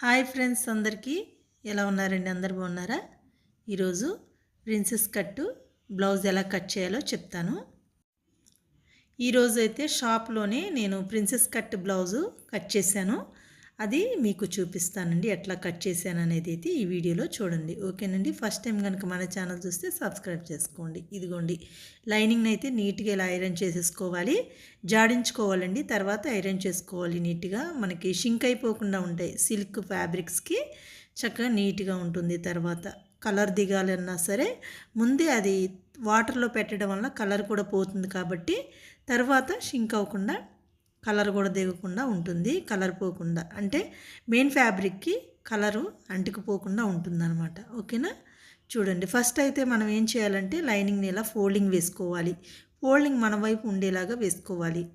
Hi friends అందరికీ. ఎలా ఉన్నారండి? అందరు బాగున్నారా? ఈరోజు ప్రిన్సెస్ కట్టు బ్లౌజ్ ఎలా కట్ చేయాలో చెప్తాను. ఈరోజు అయితే షాప్లోనే నేను ప్రిన్సెస్ కట్ బ్లౌజు కట్ చేశాను. అది మీకు చూపిస్తానండి ఎట్లా కట్ చేశాను అనేది అయితే ఈ వీడియోలో చూడండి. ఓకేనండి? ఫస్ట్ టైం కనుక మన ఛానల్ చూస్తే సబ్స్క్రైబ్ చేసుకోండి. ఇదిగోండి. లైనింగ్ని అయితే నీట్గా ఇలా ఐరన్ చేసేసుకోవాలి. జాడించుకోవాలండి. తర్వాత ఐరన్ చేసుకోవాలి నీట్గా. మనకి షింక్ అయిపోకుండా ఉంటాయి సిల్క్ ఫ్యాబ్రిక్స్కి. చక్కగా నీట్గా ఉంటుంది తర్వాత. కలర్ దిగాలన్నా సరే ముందే అది వాటర్లో పెట్టడం వల్ల కలర్ కూడా పోతుంది కాబట్టి తర్వాత షింక్ అవ్వకుండా కలర్ కూడా దిగకుండా ఉంటుంది కలర్ పోకుండా. అంటే మెయిన్ ఫ్యాబ్రిక్కి కలరు అంటుకుపోకుండా ఉంటుందన్నమాట. ఓకేనా? చూడండి. ఫస్ట్ అయితే మనం ఏం చేయాలంటే లైనింగ్ని ఇలా ఫోల్డింగ్ వేసుకోవాలి. ఫోల్డింగ్ మన వైపు ఉండేలాగా వేసుకోవాలి.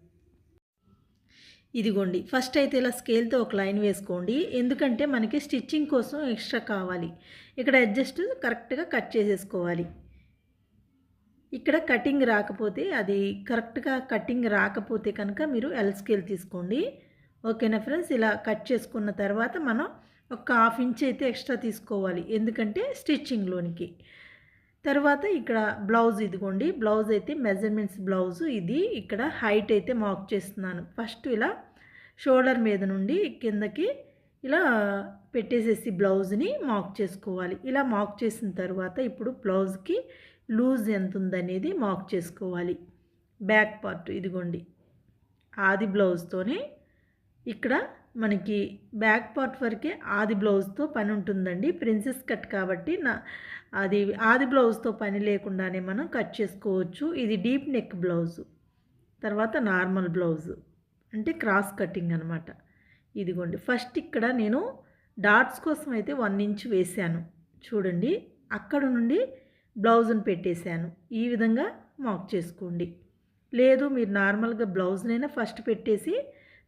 ఇదిగోండి. ఫస్ట్ అయితే ఇలా స్కేల్తో ఒక లైన్ వేసుకోండి. ఎందుకంటే మనకి స్టిచ్చింగ్ కోసం ఎక్స్ట్రా కావాలి. ఇక్కడ అడ్జస్ట్ కరెక్ట్గా కట్ చేసేసుకోవాలి. ఇక్కడ కటింగ్ రాకపోతే అది కరెక్ట్గా కటింగ్ రాకపోతే కనుక మీరు ఎల్ స్కేల్ తీసుకోండి. ఓకేనా ఫ్రెండ్స్ ఇలా కట్ చేసుకున్న తర్వాత మనం ఒక హాఫ్ ఇంచ్ అయితే ఎక్స్ట్రా తీసుకోవాలి. ఎందుకంటే స్టిచ్చింగ్లోనికి తర్వాత ఇక్కడ బ్లౌజ్ ఇదిగోండి. బ్లౌజ్ అయితే మెజర్మెంట్స్ బ్లౌజ్ ఇది ఇక్కడ హైట్ అయితే మార్క్ చేస్తున్నాను. ఫస్ట్ ఇలా షోల్డర్ మీద నుండి కిందకి ఇలా పెట్టేసేసి బ్లౌజ్ని మార్క్ చేసుకోవాలి. ఇలా మార్క్ చేసిన తర్వాత ఇప్పుడు బ్లౌజ్కి లూజ్ ఎంత ఉందనేది మార్క్ చేసుకోవాలి. బ్యాక్ పార్ట్ ఇదిగోండి. ఆది బ్లౌజ్తోనే ఇక్కడ మనకి బ్యాక్ పార్ట్ వరకే ఆది బ్లౌజ్తో పని ఉంటుందండి. ప్రిన్సెస్ కట్ కాబట్టి నా అది ఆది బ్లౌజ్తో పని లేకుండానే మనం కట్ చేసుకోవచ్చు. ఇది డీప్ నెక్ బ్లౌజు తర్వాత నార్మల్ బ్లౌజు అంటే క్రాస్ కటింగ్ అనమాట ఇదిగోండి. ఫస్ట్ ఇక్కడ నేను డాట్స్ కోసం అయితే వన్ ఇంచ్ వేసాను. చూడండి. అక్కడ నుండి బ్లౌజ్ని పెట్టేశాను. ఈ విధంగా మాక్ చేసుకోండి. లేదు మీరు నార్మల్గా బ్లౌజ్నైనా ఫస్ట్ పెట్టేసి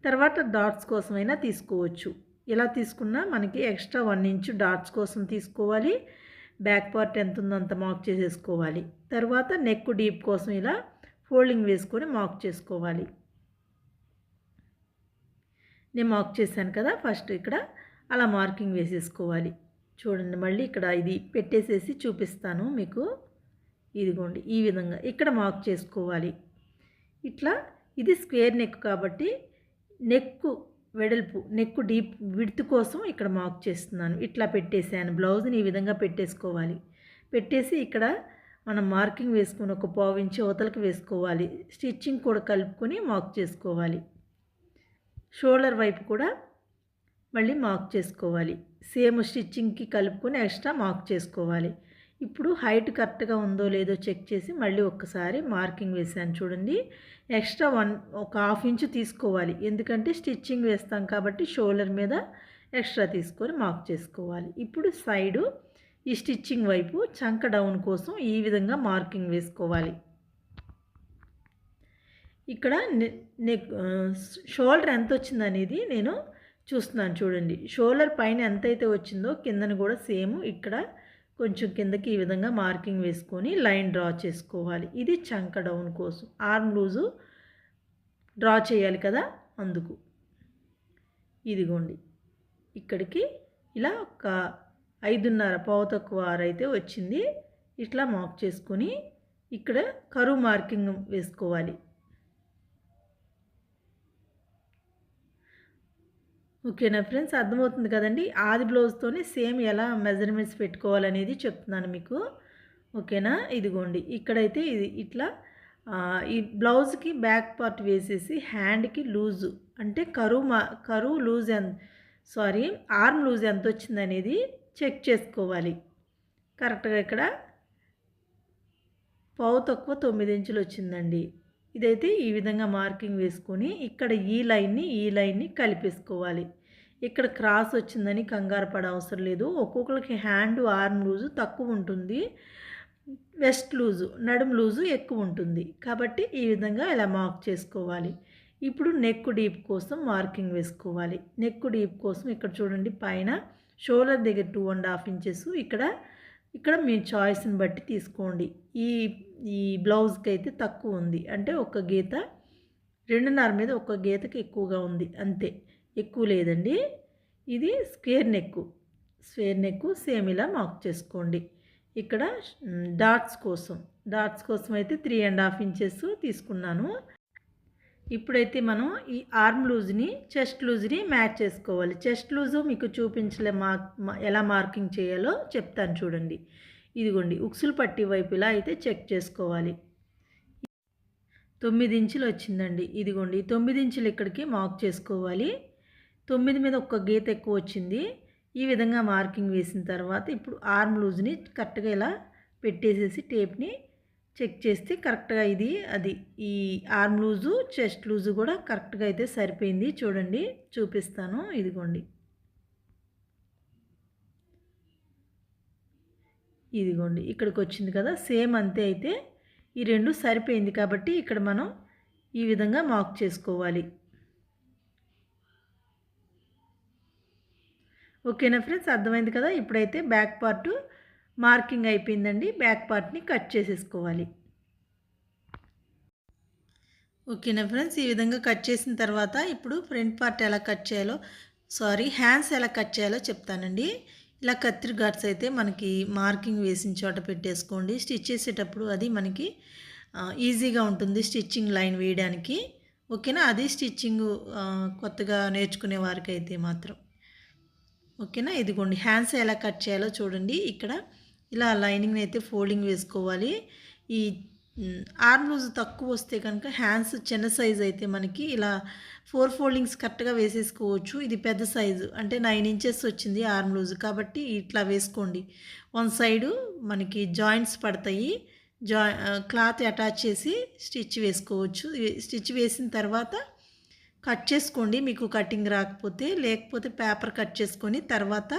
తర్వాత డాట్స్ కోసమైనా తీసుకోవచ్చు. ఇలా తీసుకున్నా మనకి ఎక్స్ట్రా వన్ ఇంచ్ డాట్స్ కోసం తీసుకోవాలి. బ్యాక్ పార్ట్ ఎంత ఉందో అంత మాక్ చేసేసుకోవాలి. తర్వాత నెక్ డీప్ కోసం ఇలా ఫోల్డింగ్ వేసుకొని మాక్ చేసుకోవాలి. నేను మాక్ చేశాను కదా ఫస్ట్ ఇక్కడ అలా మార్కింగ్ వేసేసుకోవాలి. చూడండి మళ్ళీ ఇక్కడ ఇది పెట్టేసేసి చూపిస్తాను మీకు. ఇదిగోండి ఈ విధంగా ఇక్కడ మార్క్ చేసుకోవాలి. ఇట్లా ఇది స్క్వేర్ నెక్ కాబట్టి నెక్కు వెడల్పు నెక్కు డీప్ విడ్త్ కోసం ఇక్కడ మార్క్ చేస్తున్నాను. ఇట్లా పెట్టేసాను బ్లౌజ్ని ఈ విధంగా పెట్టేసుకోవాలి. పెట్టేసి ఇక్కడ మనం మార్కింగ్ వేసుకుని ఒక పావు అవతలకి వేసుకోవాలి. స్టిచ్చింగ్ కూడా కలుపుకొని మార్క్ చేసుకోవాలి. షోల్డర్ వైపు కూడా మళ్ళీ మార్క్ చేసుకోవాలి. సేమ్ స్టిచ్చింగ్కి కలుపుకొని ఎక్స్ట్రా మార్క్ చేసుకోవాలి. ఇప్పుడు హైట్ కరెక్ట్గా ఉందో లేదో చెక్ చేసి మళ్ళీ ఒక్కసారి మార్కింగ్ వేసాను చూడండి. ఎక్స్ట్రా వన్ ఒక హాఫ్ ఇంచ్ తీసుకోవాలి. ఎందుకంటే స్టిచ్చింగ్ వేస్తాం కాబట్టి షోల్డర్ మీద ఎక్స్ట్రా తీసుకొని మార్క్ చేసుకోవాలి. ఇప్పుడు సైడు ఈ స్టిచ్చింగ్ వైపు చంక డౌన్ కోసం ఈ విధంగా మార్కింగ్ వేసుకోవాలి. ఇక్కడ నెక్ షోల్డర్ ఎంత వచ్చిందనేది నేను చూస్తున్నాను చూడండి. షోల్డర్ పైన ఎంతైతే వచ్చిందో కిందన కూడా సేమ్ ఇక్కడ కొంచెం కిందకి ఈ విధంగా మార్కింగ్ వేసుకొని లైన్ డ్రా చేసుకోవాలి. ఇది చంక డౌన్ కోసం. ఆర్మ్ లూజు డ్రా చేయాలి కదా అందుకు. ఇదిగోండి. ఇక్కడికి ఇలా ఒక ఐదున్నర పావు తక్కువ ఆరైతే వచ్చింది. ఇట్లా మార్క్ చేసుకొని ఇక్కడ కరువు మార్కింగ్ వేసుకోవాలి. ఓకేనా ఫ్రెండ్స్? అర్థమవుతుంది కదండి. ఆది బ్లౌజ్తోనే సేమ్ ఎలా మెజర్మెంట్స్ పెట్టుకోవాలనేది చెప్తున్నాను మీకు. ఓకేనా? ఇదిగోండి. ఇక్కడైతే ఇది ఇట్లా ఈ బ్లౌజ్కి బ్యాక్ పార్ట్ వేసేసి హ్యాండ్కి లూజు అంటే కరువు మా కరువు లూజ్ ఎంత సారీ ఆర్మ్ లూజ్ ఎంత వచ్చిందనేది చెక్ చేసుకోవాలి. కరెక్ట్గా ఇక్కడ పావు తక్కువ తొమ్మిది ఇంచులు వచ్చిందండి. ఇదైతే ఈ విధంగా మార్కింగ్ వేసుకొని ఇక్కడ ఈ లైన్ని ఈ లైన్ని కలిపేసుకోవాలి. ఇక్కడ క్రాస్ వచ్చిందని కంగారు పడ అవసరం లేదు. ఒక్కొక్కరికి హ్యాండ్ ఆర్మ్ లూజు తక్కువ ఉంటుంది. వెస్ట్ లూజు నడుం లూజు ఎక్కువ ఉంటుంది. కాబట్టి ఈ విధంగా ఇలా మార్క్ చేసుకోవాలి. ఇప్పుడు నెక్ డీప్ కోసం మార్కింగ్ వేసుకోవాలి. నెక్ డీప్ కోసం ఇక్కడ చూడండి పైన షోల్డర్ దగ్గర టూ అండ్ హాఫ్ ఇంచెస్. ఇక్కడ ఇక్కడ మీ చాయిస్ని బట్టి తీసుకోండి. ఈ ఈ బ్లౌజ్కి అయితే తక్కువ ఉంది. అంటే ఒక గీత రెండున్నర మీద ఒక గీతకి ఎక్కువగా ఉంది. అంతే. ఎక్కువ లేదండి. ఇది square neck square neck same ఇలా మార్క్ చేసుకోండి. ఇక్కడ డాట్స్ కోసం. డాట్స్ కోసం అయితే త్రీ అండ్ హాఫ్ ఇంచెస్ తీసుకున్నాను. ఇప్పుడైతే మనం ఈ ఆర్మ్ లూజ్ని చెస్ట్ లూజ్ని మ్యాచ్ చేసుకోవాలి. చెస్ట్ లూజు మీకు చూపించలే మార్క్ ఎలా మార్కింగ్ చేయాలో చెప్తాను చూడండి. ఇదిగోండి ఉక్సులు పట్టి వైపు ఇలా అయితే చెక్ చేసుకోవాలి. తొమ్మిది ఇంచులు వచ్చిందండి. ఇదిగోండి తొమ్మిది ఇంచులు ఇక్కడికి మార్క్ చేసుకోవాలి. తొమ్మిది మీద ఒక్క గీత ఎక్కువ వచ్చింది. ఈ విధంగా మార్కింగ్ వేసిన తర్వాత ఇప్పుడు ఆర్మ్ లూజ్ని కరెక్ట్గా ఇలా పెట్టేసేసి టేప్ని చెక్ చేస్తే కరెక్ట్గా ఇది అది. ఈ ఆర్మ్ లూజు చెస్ట్ లూజు కూడా కరెక్ట్గా అయితే సరిపోయింది. చూడండి చూపిస్తాను. ఇదిగోండి. ఇదిగోండి ఇక్కడికి వచ్చింది కదా. సేమ్ అంతే అయితే ఈ రెండు సరిపోయింది కాబట్టి ఇక్కడ మనం ఈ విధంగా మార్క్ చేసుకోవాలి. ఓకేనా ఫ్రెండ్స్? అర్థమైంది కదా? ఇప్పుడైతే బ్యాక్ పార్ట్ మార్కింగ్ అయిపోయిందండి. బ్యాక్ పార్ట్ని కట్ చేసేసుకోవాలి. ఓకేనా ఫ్రెండ్స్? ఈ విధంగా కట్ చేసిన తర్వాత ఇప్పుడు ఫ్రంట్ పార్ట్ ఎలా కట్ చేయాలో సారీ హ్యాండ్స్ ఎలా కట్ చేయాలో చెప్తానండి. ఇలా కత్తిరి ఘాట్స్ అయితే మనకి మార్కింగ్ వేసిన చోట పెట్టేసుకోండి. స్టిచ్ చేసేటప్పుడు అది మనకి ఈజీగా ఉంటుంది స్టిచ్చింగ్ లైన్ వేయడానికి. ఓకేనా? అది స్టిచ్చింగ్ కొత్తగా నేర్చుకునే వారికి అయితే మాత్రం. ఓకేనా? ఇదిగోండి హ్యాండ్స్ ఎలా కట్ చేయాలో చూడండి. ఇక్కడ ఇలా లైనింగ్ అయితే ఫోల్డింగ్ వేసుకోవాలి. ఈ ఆర్మ్ లూజ్ తక్కువ వస్తే కనుక హ్యాండ్స్ చిన్న సైజ్ అయితే మనకి ఇలా ఫోర్ ఫోల్డింగ్స్ కరెక్ట్గా వేసేసుకోవచ్చు. ఇది పెద్ద సైజు అంటే నైన్ ఇంచెస్ వచ్చింది ఆర్మ్ లూజ్ కాబట్టి ఇట్లా వేసుకోండి. వన్ సైడు మనకి జాయింట్స్ పడతాయి. జా క్లాత్ అటాచ్ చేసి స్టిచ్ వేసుకోవచ్చు. స్టిచ్ వేసిన తర్వాత కట్ చేసుకోండి మీకు కటింగ్ రాకపోతే లేకపోతే పేపర్ కట్ చేసుకొని తర్వాత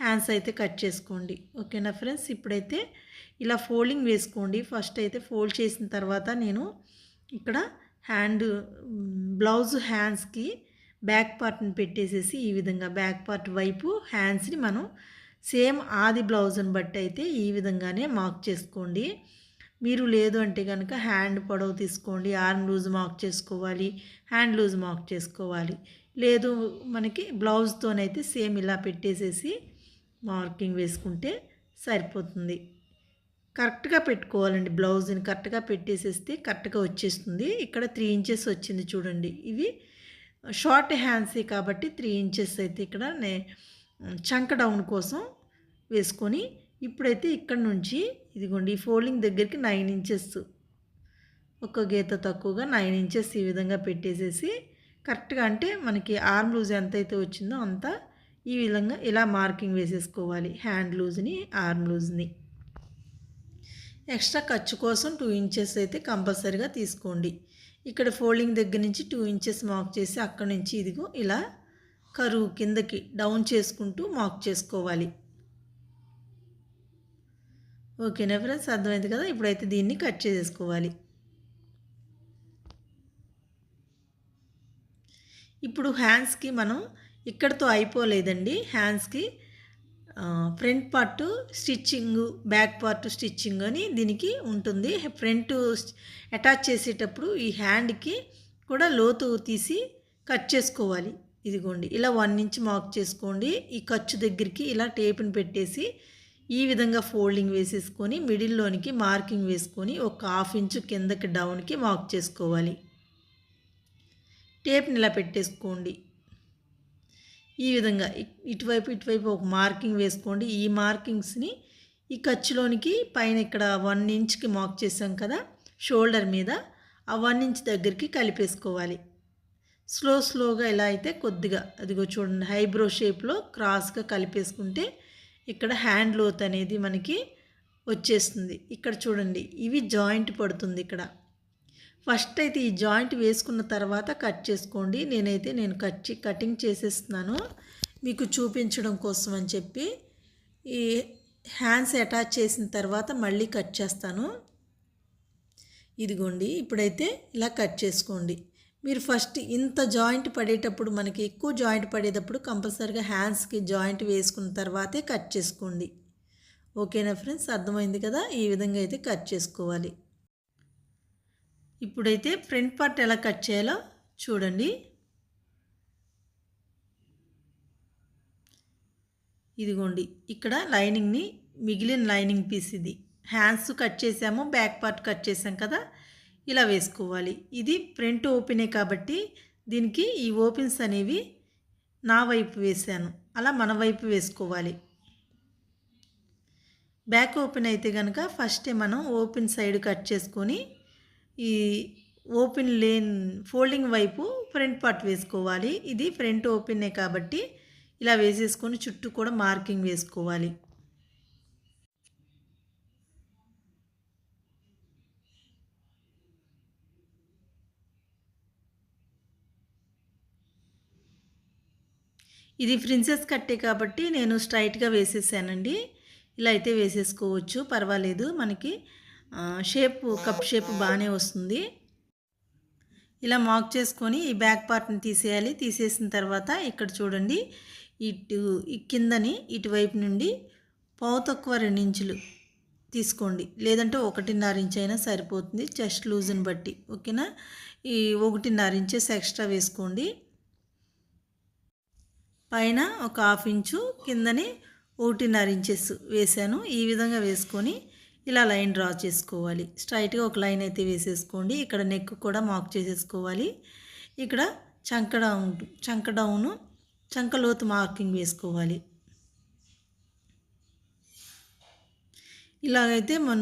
హ్యాండ్స్ అయితే కట్ చేసుకోండి. ఓకేనా ఫ్రెండ్స్? ఇప్పుడైతే ఇలా ఫోల్డింగ్ వేసుకోండి. ఫస్ట్ అయితే ఫోల్డ్ చేసిన తర్వాత నేను ఇక్కడ హ్యాండ్ బ్లౌజ్ హ్యాండ్స్కి బ్యాక్ పార్ట్ని పెట్టేసేసి ఈ విధంగా బ్యాక్ పార్ట్ వైపు హ్యాండ్స్ని మనం సేమ్ ఆది బ్లౌజ్ని బట్టి అయితే ఈ విధంగానే మార్క్ చేసుకోండి. మీరు లేదు అంటే కనుక హ్యాండ్ పొడవు తీసుకోండి ఆర్మ్ లూజ్ మార్క్ చేసుకోవాలి హ్యాండ్ లూజ్ మార్క్ చేసుకోవాలి. లేదు మనకి బ్లౌజ్తోనైతే సేమ్ ఇలా పెట్టేసేసి మార్కింగ్ వేసుకుంటే సరిపోతుంది. కరెక్ట్గా పెట్టుకోవాలండి బ్లౌజ్ని కరెక్ట్గా పెట్టేసేస్తే కరెక్ట్గా వచ్చేస్తుంది. ఇక్కడ త్రీ ఇంచెస్ వచ్చింది చూడండి. ఇవి షార్ట్ హ్యాండ్సే కాబట్టి త్రీ ఇంచెస్ అయితే ఇక్కడ నే చంక డౌన్ కోసం వేసుకొని ఇప్పుడైతే ఇక్కడ నుంచి ఇదిగోండి ఈ ఫోల్డింగ్ దగ్గరికి నైన్ ఇంచెస్ ఒక గీత తక్కువగా నైన్ ఇంచెస్ ఈ విధంగా పెట్టేసేసి కరెక్ట్గా అంటే మనకి ఆర్మ్ లూజ్ ఎంత అయితే వచ్చిందో అంత ఈ విధంగా ఇలా మార్కింగ్ వేసేసుకోవాలి హ్యాండ్ లూజ్ని ఆర్మ్ లూజ్ని ఎక్స్ట్రా ఖర్చు కోసం టూ ఇంచెస్ అయితే కంపల్సరీగా తీసుకోండి. ఇక్కడ ఫోల్డింగ్ దగ్గర నుంచి టూ ఇంచెస్ మార్క్ చేసి అక్కడ నుంచి ఇదిగో ఇలా కరువు కిందకి డౌన్ చేసుకుంటూ మార్క్ చేసుకోవాలి. ఓకేనా ఫ్రెండ్స్ అర్థమైంది కదా? ఇప్పుడైతే దీన్ని కట్ చేసేసుకోవాలి. ఇప్పుడు హ్యాండ్స్కి మనం ఇక్కడతో అయిపోలేదండి. హ్యాండ్స్కి front part stitching back part stitching అని దీనికి ఉంటుంది. ఫ్రంట్ అటాచ్ చేసేటప్పుడు ఈ హ్యాండ్కి కూడా లోతు తీసి కట్ చేసుకోవాలి. ఇదిగోండి ఇలా వన్ ఇంచ్ మార్క్ చేసుకోండి. ఈ ఖర్చు దగ్గరికి ఇలా టేప్ని పెట్టేసి ఈ విధంగా ఫోల్డింగ్ వేసేసుకొని మిడిల్లోనికి మార్కింగ్ వేసుకొని ఒక హాఫ్ ఇంచు కిందకి డౌన్కి మార్క్ చేసుకోవాలి. టేప్ని ఇలా పెట్టేసుకోండి. ఈ విధంగా ఇటువైపు ఇటువైపు ఒక మార్కింగ్ వేసుకోండి. ఈ మార్కింగ్స్ని ఈ ఖర్చులోనికి పైన ఇక్కడ వన్ ఇంచ్కి మార్క్ చేసాం కదా షోల్డర్ మీద ఆ వన్ ఇంచ్ దగ్గరికి కలిపేసుకోవాలి. స్లో స్లోగా ఇలా అయితే కొద్దిగా అదిగో చూడండి హైబ్రో షేప్లో క్రాస్గా కలిపేసుకుంటే ఇక్కడ హ్యాండ్ లోత్ అనేది మనకి వచ్చేస్తుంది. ఇక్కడ చూడండి ఇవి జాయింట్ పడుతుంది ఇక్కడ. ఫస్ట్ అయితే ఈ జాయింట్ వేసుకున్న తర్వాత కట్ చేసుకోండి. నేనైతే నేను కట్ కటింగ్ చేసేస్తున్నాను. మీకు చూపించడం కోసం అని చెప్పి ఈ హ్యాండ్స్ అటాచ్ చేసిన తర్వాత మళ్ళీ కట్ చేస్తాను. ఇదిగోండి ఇప్పుడైతే ఇలా కట్ చేసుకోండి. మీరు ఫస్ట్ ఇంత జాయింట్ పడేటప్పుడు మనకి ఎక్కువ జాయింట్ పడేటప్పుడు కంపల్సరీగా హ్యాండ్స్కి జాయింట్ వేసుకున్న తర్వాతే కట్ చేసుకోండి. ఓకేనా ఫ్రెండ్స్? అర్థమైంది కదా? ఈ విధంగా అయితే కట్ చేసుకోవాలి. ఇప్పుడైతే ఫ్రంట్ పార్ట్ ఎలా కట్ చేయాలో చూడండి. ఇదిగోండి ఇక్కడ లైనింగ్ని మిగిలిన లైనింగ్ పీస్ ఇది. హ్యాండ్స్ కట్ చేసాము బ్యాక్ పార్ట్ కట్ చేసాం కదా? ఇలా వేసుకోవాలి. ఇది ఫ్రంట్ ఓపెనే కాబట్టి దీనికి ఈ ఓపెన్స్ అనేవి నా వైపు వేసాను అలా మన వైపు వేసుకోవాలి. బ్యాక్ ఓపెన్ అయితే కనుక ఫస్టే మనం ఓపెన్ సైడ్ కట్ చేసుకొని ఈ ఓపెన్ లేన్ ఫోల్డింగ్ వైపు ఫ్రంట్ పార్ట్ వేసుకోవాలి. ఇది ఫ్రంట్ ఓపెనే కాబట్టి ఇలా వేసేసుకొని చుట్టూ కూడా మార్కింగ్ వేసుకోవాలి. ఇది ప్రిన్సెస్ కట్టే కాబట్టి నేను స్ట్రైట్గా వేసేసానండి. ఇలా అయితే వేసేసుకోవచ్చు పర్వాలేదు. మనకి షేప్ కప్ షేప్ బాగానే వస్తుంది. ఇలా మాక్ చేసుకొని ఈ బ్యాక్ పార్ట్ని తీసేయాలి. తీసేసిన తర్వాత ఇక్కడ చూడండి ఇటు కిందని ఇటువైపు నుండి పావు తక్కువ రెండు ఇంచులు తీసుకోండి. లేదంటే ఒకటిన్నర ఇంచ్ అయినా సరిపోతుంది చెస్ట్ లూజ్ని బట్టి. ఓకేనా? ఈ ఒకటిన్నర ఇంచెస్ ఎక్స్ట్రా వేసుకోండి. పైన ఒక హాఫ్ ఇంచు కిందని ఒకటిన్నర ఇంచెస్ వేసాను ఈ విధంగా వేసుకొని ఇలా లైన్ డ్రా చేసుకోవాలి. స్ట్రైట్గా ఒక లైన్ అయితే వేసేసుకోండి. ఇక్కడ నెక్ కూడా మాక్ చేసేసుకోవాలి. ఇక్కడ చంక డౌన్ చంక డౌను చంక లోతు మార్కింగ్ వేసుకోవాలి. ఇలాగైతే మన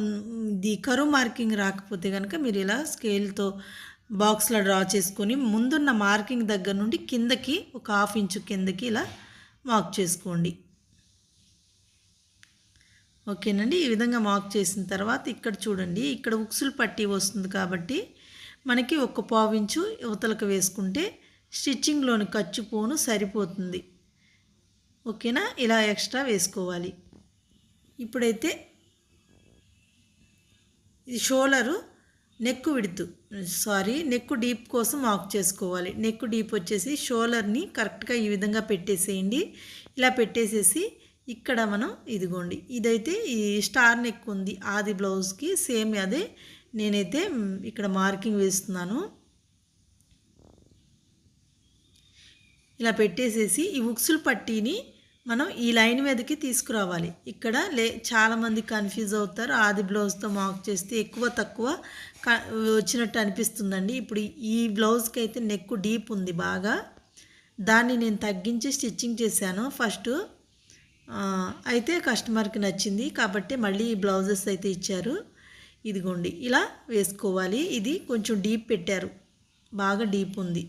ఇది కరువు మార్కింగ్ రాకపోతే కనుక మీరు ఇలా స్కేల్తో బాక్స్లో డ్రా చేసుకొని ముందున్న మార్కింగ్ దగ్గర నుండి కిందకి ఒక హాఫ్ ఇంచు కిందకి ఇలా మార్క్ చేసుకోండి. ఓకేనండి? ఈ విధంగా మార్క్ చేసిన తర్వాత ఇక్కడ చూడండి ఇక్కడ ఉక్సులు పట్టి వస్తుంది కాబట్టి మనకి ఒక పావించు యువతలకు వేసుకుంటే స్టిచ్చింగ్లోని ఖర్చు పోను సరిపోతుంది. ఓకేనా? ఇలా ఎక్స్ట్రా వేసుకోవాలి. ఇప్పుడైతే ఇది shoulder neck width sorry neck deep కోసం వాక్ చేసుకోవాలి. నెక్ డీప్ వచ్చేసి షోలర్ని కరెక్ట్గా ఈ విధంగా పెట్టేసేయండి. ఇలా పెట్టేసేసి ఇక్కడ మనం ఇదిగోండి ఇదైతే ఈ స్టార్ నెక్ ఉంది. ఆది బ్లౌజ్కి సేమ్ అదే. నేనైతే ఇక్కడ మార్కింగ్ వేస్తున్నాను. ఇలా పెట్టేసేసి ఈ ఉక్సులు పట్టీని మనం ఈ లైన్ మీదకి తీసుకురావాలి. ఇక్కడ లే చాలామంది కన్ఫ్యూజ్ అవుతారు. ఆది బ్లౌజ్తో మార్క్ చేస్తే ఎక్కువ తక్కువ వచ్చినట్టు అనిపిస్తుందండి. ఇప్పుడు ఈ బ్లౌజ్కి అయితే నెక్ డీప్ ఉంది బాగా. దాన్ని నేను తగ్గించి స్టిచ్చింగ్ చేశాను. ఫస్ట్ అయితే కస్టమర్కి నచ్చింది. కాబట్టి మళ్ళీ ఈ బ్లౌజెస్ అయితే ఇచ్చారు. ఇదిగోండి ఇలా వేసుకోవాలి. ఇది కొంచెం డీప్ పెట్టారు. బాగా డీప్ ఉంది.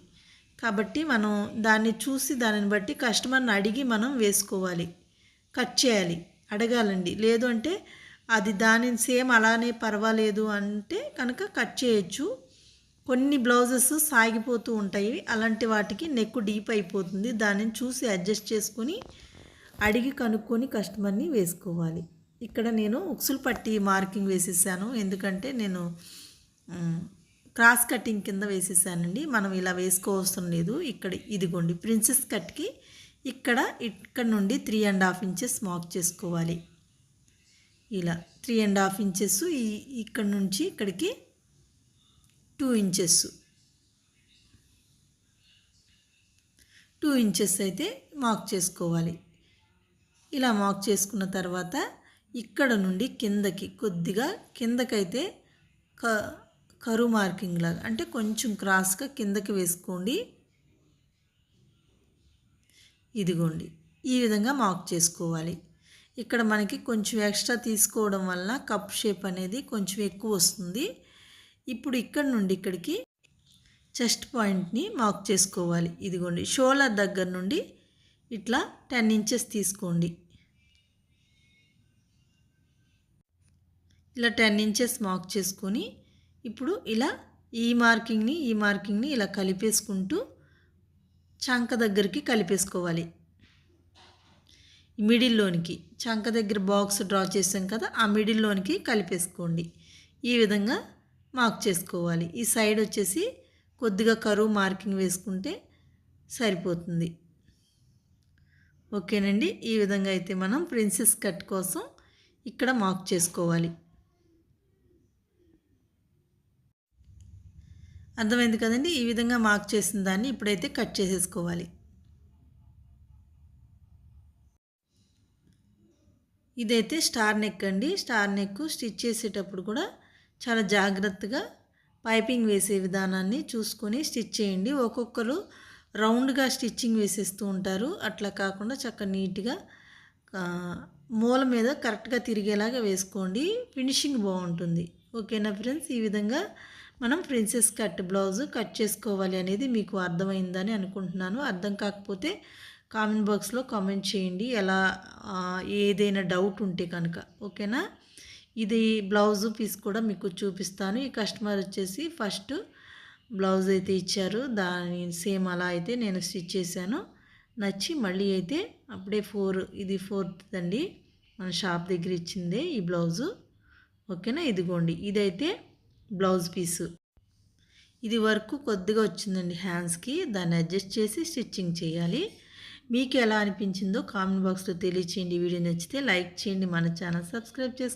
కాబట్టి మనం దాన్ని చూసి దానిని బట్టి కస్టమర్ని అడిగి మనం వేసుకోవాలి. కట్ చేయాలి. అడగాలండి. లేదు అంటే అది దానిని సేమ్ అలానే పర్వాలేదు అంటే కనుక కట్ చేయొచ్చు. కొన్ని బ్లౌజెస్ సాగిపోతూ ఉంటాయి. అలాంటి వాటికి నెక్ డీప్ అయిపోతుంది. దానిని చూసి అడ్జస్ట్ చేసుకొని అడిగి కనుక్కొని కస్టమర్ని వేసుకోవాలి. ఇక్కడ నేను ఉక్సులు పట్టి మార్కింగ్ వేసేసాను. ఎందుకంటే నేను క్రాస్ కటింగ్ కింద వేసేసానండి. మనం ఇలా వేసుకోవసరం లేదు. ఇక్కడ ఇదిగోండి ప్రిన్సెస్ కట్కి ఇక్కడ ఇక్కడ నుండి three and half inches mark చేసుకోవాలి. ఇలా త్రీ అండ్ హాఫ్ ఇంచెస్ ఈ ఇక్కడ నుంచి ఇక్కడికి టూ ఇంచెస్ టూ ఇంచెస్ అయితే మార్క్ చేసుకోవాలి. ఇలా మార్క్ చేసుకున్న తర్వాత ఇక్కడ నుండి కిందకి కొద్దిగా కిందకైతే క కరువు మార్కింగ్ లాగా అంటే కొంచెం క్రాస్గా కిందకి వేసుకోండి. ఇదిగోండి ఈ విధంగా మార్క్ చేసుకోవాలి. ఇక్కడ మనకి కొంచెం ఎక్స్ట్రా తీసుకోవడం వల్ల కప్ షేప్ అనేది కొంచెం ఎక్కువ వస్తుంది. ఇప్పుడు ఇక్కడ నుండి ఇక్కడికి చెస్ట్ పాయింట్ని మార్క్ చేసుకోవాలి. ఇదిగోండి షోలర్ దగ్గర నుండి ఇట్లా టెన్ ఇంచెస్ తీసుకోండి. ఇలా టెన్ ఇంచెస్ మార్క్ చేసుకొని ఇప్పుడు ఇలా ఈ మార్కింగ్ని ఈ మార్కింగ్ని ఇలా కలిపేసుకుంటూ చంక దగ్గరికి కలిపేసుకోవాలి. మిడిల్లోనికి చంక దగ్గర బాక్స్ డ్రా చేసాం కదా ఆ మిడిల్లోనికి కలిపేసుకోండి. ఈ విధంగా మార్క్ చేసుకోవాలి. ఈ సైడ్ వచ్చేసి కొద్దిగా కరువు మార్కింగ్ వేసుకుంటే సరిపోతుంది. ఓకేనండి? ఈ విధంగా అయితే మనం ప్రిన్సెస్ కట్ కోసం ఇక్కడ మార్క్ చేసుకోవాలి. అర్థమైంది కదండి? ఈ విధంగా మార్క్ చేసిన దాన్ని ఇప్పుడైతే కట్ చేసేసుకోవాలి. ఇదైతే స్టార్ నెక్ అండి. స్టార్ నెక్ స్టిచ్ చేసేటప్పుడు కూడా చాలా జాగ్రత్తగా పైపింగ్ వేసే విధానాన్ని చూసుకొని స్టిచ్ చేయండి. ఒక్కొక్కరు రౌండ్గా స్టిచ్చింగ్ వేసేస్తూ ఉంటారు. అట్లా కాకుండా చక్కగా నీట్గా మూల మీద కరెక్ట్గా తిరిగేలాగా వేసుకోండి. ఫినిషింగ్ బాగుంటుంది. ఓకేనా ఫ్రెండ్స్? ఈ విధంగా మనం ప్రిన్సెస్ కట్ బ్లౌజ్ కట్ చేసుకోవాలి అనేది మీకు అర్థమైందని అనుకుంటున్నాను. అర్థం కాకపోతే కామెంట్ బాక్స్లో కామెంట్ చేయండి. ఎలా ఏదైనా డౌట్ ఉంటే కనుక ఓకేనా? ఇది బ్లౌజ్ పీస్ కూడా మీకు చూపిస్తాను. ఈ కస్టమర్ వచ్చేసి ఫస్ట్ బ్లౌజ్ అయితే ఇచ్చారు. దాని సేమ్ అలా అయితే నేను స్టిచ్ చేశాను. నచ్చి మళ్ళీ అయితే అప్పుడే ఫోర్ ఇది ఫోర్త్ అండి. మన షాప్ దగ్గర ఇచ్చిందే ఈ బ్లౌజు. ఓకేనా? ఇదిగోండి. ఇదైతే బ్లౌజ్ పీసు. ఇది వర్క్ కొద్దిగా వచ్చిందండి హ్యాండ్స్కి దాన్ని అడ్జస్ట్ చేసి స్టిచ్చింగ్ చేయాలి. మీకు ఎలా అనిపించిందో కామెంట్ బాక్స్లో తెలియచేయండి. వీడియో నచ్చితే లైక్ చేయండి. మన ఛానల్ సబ్స్క్రైబ్ చేసుకోండి.